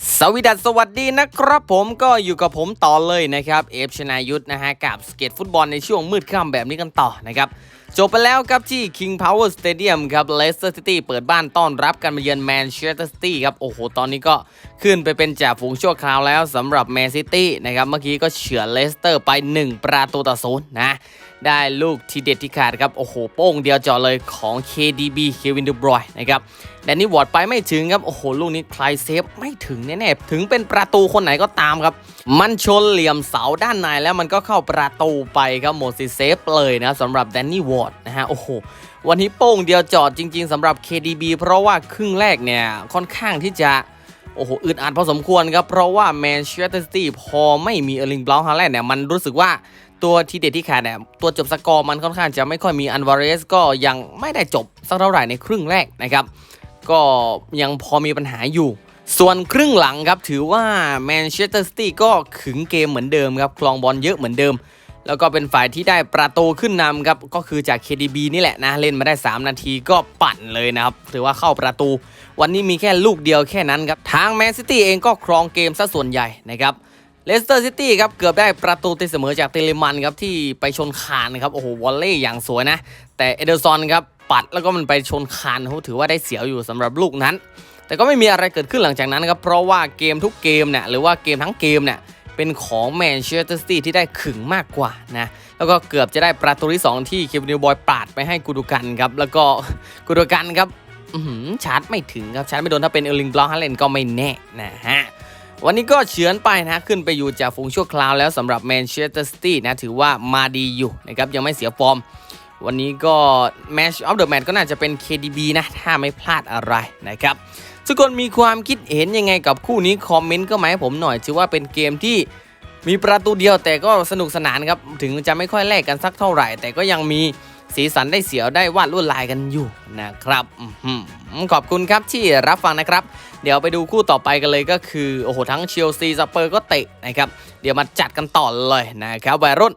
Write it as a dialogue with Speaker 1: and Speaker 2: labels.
Speaker 1: สวัสดีสสวัสดีนะครับผมก็อยู่กับผมต่อเลยนะครับเอฟชนายุทธนะฮะกับสเก็ตฟุตบอลในช่วงมืดค่ำแบบนี้กันต่อนะครับ จบไปแล้วครับที่ King Power Stadium ครับ Leicester City เปิดบ้านต้อนรับการมาเยือนแมนเชสเตอร์ซิตี้ครับ โอ้โห ตอนนี้ก็ขึ้นไปเป็นจ่าฝูงชั่วคราวแล้วสำหรับแมนซิตี้นะครับ เมื่อกี้ก็เฉือนเลสเตอร์ไป 1 ประตูต่อศูนย์นะ ได้ลูกทีเด็ดที่ขาดครับ โอ้โห โป้งเดียวจาะเลยของ KDB เควินดูบรอยนะครับแดนนี่วอร์ดไปไม่ถึงครับ โอ้โห ลูกนี้ใครเซฟไม่ถึงแน่ๆ ถึงเป็นประตูคนไหนก็ตามครับ มันชนเหลี่ยมเสาด้านในแล้วมันก็เข้าประตูไปครับหมดสิเซฟเลยนะสำหรับแดนนี่วอร์ดนะฮะโอ้โหวันนี้โป้งเดียวจอดจริง ๆสำหรับ KDB เพราะว่าครึ่งแรกเนี่ยค่อนข้างที่จะโอ้โหอึดอัดพอสมควรครับ เพราะว่าแมนเชสเตอร์ซิตี้พอไม่มีเออร์ลิงบลาฮาแลนด์เนี่ยมันรู้สึกว่าตัวทีเด็ดที่ขาดเนี่ยตัวจบสกอร์มันค่อนข้างจะไม่ค่อยมีอันวาเรสก็ยังไม่ได้จบสักเท่าไหร่ในครึ่งแรกนะครับ ก็ยังพอมีปัญหาอยู่ ส่วนครึ่งหลังครับถือว่าแมนเชสเตอร์ซิตี้ก็ขึงเกมเหมือนเดิมครับคลองบอลเยอะเหมือนเดิม แล้วก็เป็นฝ่ายที่ได้ประตูขึ้นนำครับก็คือจาก KDB นี่แหละนะเล่นมาได้ 3 นาทีก็ปั่นเลยนะครับถือว่าเข้าประตู วันนี้มีแค่ลูกเดียวแค่นั้นครับทางแมนซิตี้เองก็ครองเกมซะส่วนใหญ่นะครับเลสเตอร์ซิตี้ครับเกือบได้ประตูตีเสมอจากเตเลมันครับที่ไปชนคานครับโอ้โหวอลเล่อย่างสวยนะ แต่เอเดอร์ซอนครับปัดแล้วก็มันไปชนคานเขาถือว่าได้เสียวอยู่สำหรับลูกนั้น แต่ก็ไม่มีอะไรเกิดขึ้นหลังจากนั้นครับเพราะว่าเกมทุกเกมเนี่ยหรือว่าเกมทั้งเกมเนี่ย เป็นของแมนเชสเตอร์ซิตี้ที่ได้ขึงมากกว่านะแล้วก็เกือบจะได้ประตูที่ 2 ที่เควินบอยปาดไปให้กูดูกันครับแล้วก็กูดูกันครับชาร์จไม่ถึงครับชาร์จไม่โดนถ้าเป็นเออร์ลิงบลอฮาเลนก็ไม่แน่นะฮะวันนี้ก็เฉือนไปนะ ขึ้นไปอยู่จากฝูงชั่วคราวแล้วสำหรับแมนเชสเตอร์ซิตี้นะถือว่ามาดีอยู่นะครับยังไม่เสียฟอร์ม วันนี้ก็แมชออฟเดอะแมตก็น่าจะเป็น KDB นะ ถ้าไม่พลาดอะไรนะครับ ทุกคนมีความคิดเห็นยังไงกับคู่นี้ คอมเมนต์ก็มาให้ผมหน่อยถือว่าเป็นเกมที่มีประตูเดียวแต่ก็สนุกสนานครับ ถึงจะไม่ค่อยแลกกันสักเท่าไหร่ แต่ก็ยังมีสีสันได้เสียวได้วาดลวดลายกันอยู่นะครับขอบคุณครับที่รับฟังนะครับ เดี๋ยวไปดูคู่ต่อไปกันเลยก็คือ โอ้โห ทั้งเชลซีสเปอร์ก็เตะนะครับ เดี๋ยวมาจัดกันต่อเลยนะครับวัยรุ่น